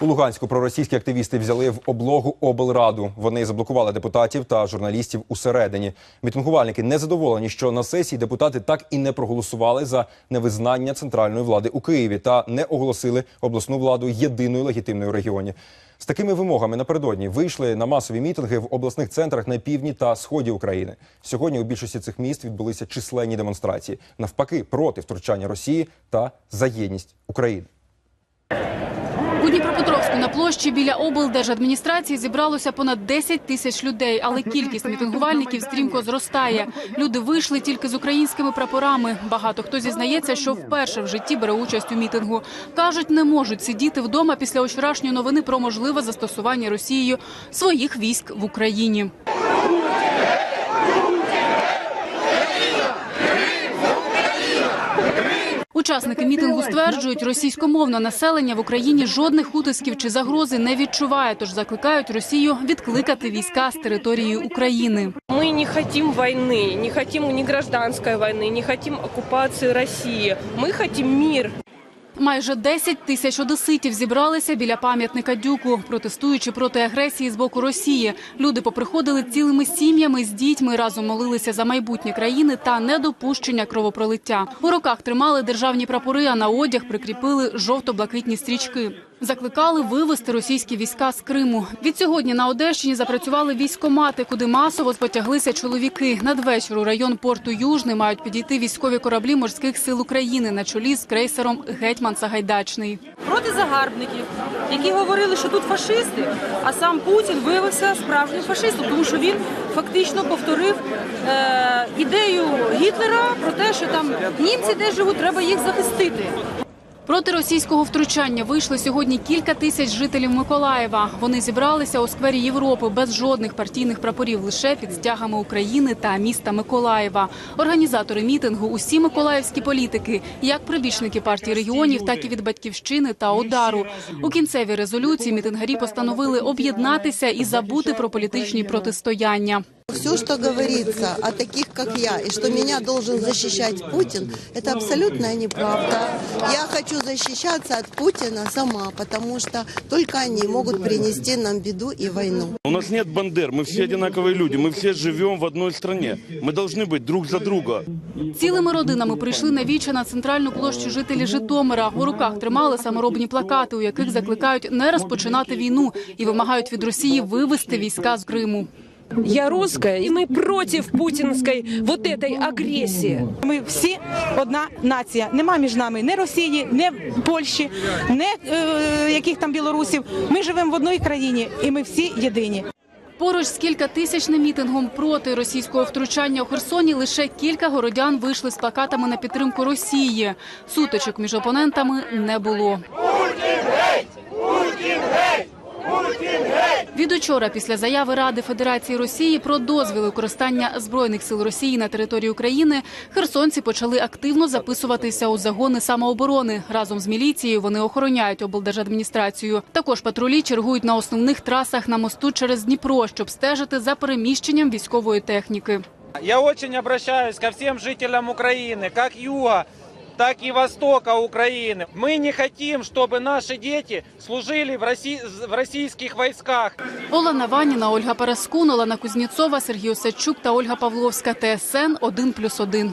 У Луганську проросійські активісти взяли в облогу облраду. Вони заблокували депутатів та журналістів усередині. Мітингувальники не задоволені, що на сесії депутати так і не проголосували за невизнання центральної влади у Києві та не оголосили обласну владу єдиною легітимною регіоні. З такими вимогами напередодні вийшли на масові мітинги в обласних центрах на півдні та сході України. Сьогодні у більшості цих міст відбулися численні демонстрації навпаки проти втручання Росії та за єдність України. На площі біля облдержадміністрації зібралося понад 10 тисяч людей, але кількість мітингувальників стрімко зростає. Люди вийшли тільки з українськими прапорами. Багато хто зізнається, що вперше в житті бере участь у мітингу. кажуть, не можуть сидіти вдома після вчорашньої новини про можливе застосування Росією своїх військ в Україні. Учасники мітингу стверджують, російськомовне населення в Україні жодних утисків чи загрози не відчуває, тож закликають Росію відкликати війська з території України. Мы не хотим войны, не хотим ни гражданской войны, не хотим оккупации России. Мы хотим мир. Майже 10 тисяч одеситів зібралися біля пам'ятника Дюку, протестуючи проти агресії з боку Росії. Люди поприходили цілими сім'ями з дітьми, разом молилися за майбутнє країни та недопущення кровопролиття. У руках тримали державні прапори, а на одяг прикріпили жовто-блакитні стрічки. Закликали вивести російські війська з Криму. Відсьогодні на Одещині запрацювали військомати, куди масово спотяглися чоловіки. Надвечір у район порту Южний мають підійти військові кораблі морських сил України на чолі з крейсером Гетьман Сагайдачний. проти загарбників, які говорили, що тут фашисти, а сам Путін виявився справжнім фашистом, тому що він фактично повторив е, ідею Гітлера про те, що там німці де живуть, треба їх захистити. Проти російського втручання вийшли сьогодні кілька тисяч жителів Миколаєва. Вони зібралися у сквері Європи без жодних партійних прапорів, лише під стягами України та міста Миколаєва. Організатори мітингу усі миколаївські політики, як прибічники партії регіонів, так і від батьківщини та удару. У кінцевій резолюції мітингарі постановили об'єднатися і забути про політичні протистояння Все, что говорится о таких, как я, и что меня должен защищать Путин, это абсолютная неправда. Я хочу защищаться от Путина сама, потому что только они могут принести нам беду и войну. У нас нет бандер, мы все одинаковые люди, мы все живем в одной стране. Мы должны быть друг за друга. Цілими родинами прийшли на віче на центральну площу жителі Житомира. У руках тримали саморобні плакати, у яких закликають не розпочинати війну і вимагають від Росії вивести війська з Криму. Я русская, и мы против путинской вот этой агрессии. Ми всі одна нація. Нема між нами ні Росії, ні Польщі, ні е, яких там білорусів. Ми живемо в одній країні, і ми всі єдині. Поруч з кількатисячним мітингом проти російського втручання у Херсоні лише кілька городян вийшли з плакатами на підтримку Росії. Сутичок між опонентами не було. Від учора, після заяви Ради Федерації Росії про дозвіл використання збройних сил Росії на території України, херсонці почали активно записуватися у загони самооборони. Разом з міліцією вони охороняють облдержадміністрацію. Також патрулі чергують на основних трасах на мосту через Дніпро, щоб стежити за переміщенням військової техніки. Я очень обращаюсь ко всем жителям Украины, как юга, так и востока Украины. Мы не хотим, чтобы наши дети служили в, Росси- в российских войсках. Олена Ваніна, Ольга Параскун, Олена Кузнєцова, Сергій Осадчук та Ольга Павловська. ТСН 1+,1.